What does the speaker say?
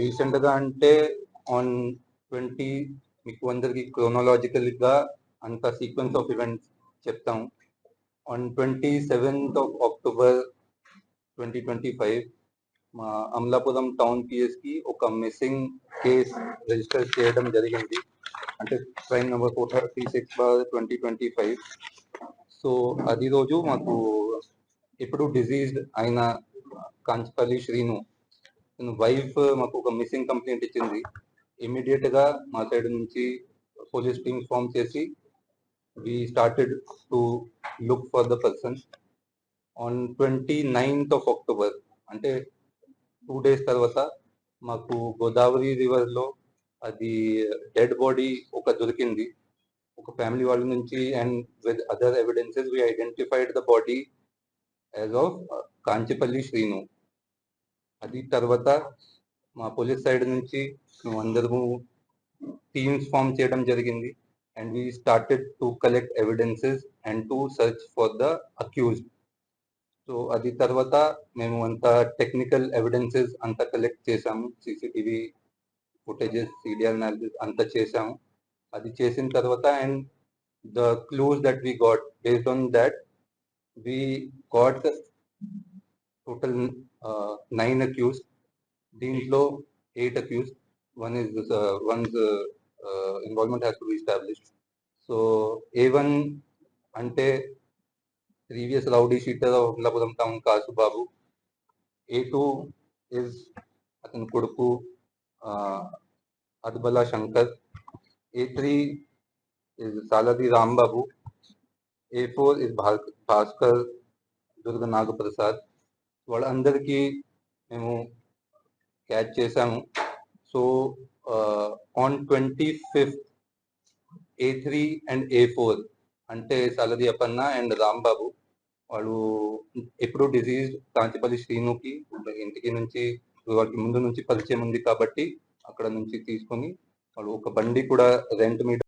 రీసెంట్గా అంటే on twenty మీకు అందరికి క్రోనలాజికల్గా అంత సీక్వెన్స్ ఆఫ్ ఈవెంట్స్ చెప్తాం. On twenty seventh of October twenty twenty five మా అమలాపురం టౌన్ పిఎస్కి ఒక మిస్సింగ్ కేస్ రిజిస్టర్ చేయడం జరిగింది. అంటే train number four thirty six bar twenty twenty five. So అది రోజు మాకు ఇప్పుడు డిజీజ్డ్ అయిన కాంచపల్లి శ్రీను వైఫ్ మాకు ఒక మిస్సింగ్ కంప్లైంట్ ఇచ్చింది. ఇమీడియట్గా మా సైడ్ నుంచి పోలీస్ టీమ్ ఫామ్ చేసి we started to look for the person on twenty ninth of October అంటే టూ డేస్ తర్వాత మాకు గోదావరి రివర్లో అది డెడ్ బాడీ ఒక దొరికింది. ఒక ఫ్యామిలీ వాళ్ళ నుంచి and with other evidences we identified the body as of Kanchipalli Srinu అది తర్వాత మా పోలీస్ సైడ్ నుంచి మేము అందరము టీమ్స్ ఫామ్ చేయడం జరిగింది. And we started to collect evidences and to search for the accused so అది తర్వాత మేము అంత టెక్నికల్ ఎవిడెన్సెస్ అంతా కలెక్ట్ చేసాము. సీసీటీవీ ఫుటేజెస్ సీడియర్ అనాలిసిస్ అంతా చేసాము. అది చేసిన తర్వాత and the clues that we got based on that we got total nine accused దీంట్లో eight accused one is one's involvement has to be established so A one అంటే previous rowdy sheeter of Amalapuram town Kasubabu A two is అతని కొడుకు Adbala Shankar. A three is Saladi Rambabu A four is Bhaskar Durga Nagaprasad వాళ్ళందరికీ మేము catch చేసాము so on twenty fifth A three and A four అంటే Saladi అపన్న and Rambabu వాళ్ళు ఎప్పుడు disease కాంతిపల్లి శ్రీనుకి ఇంటికి నుంచి వాళ్ళకి ముందు నుంచి పరిచయం ఉంది కాబట్టి అక్కడ నుంచి తీసుకొని వాళ్ళు ఒక బండి కూడా రెంట్ మీద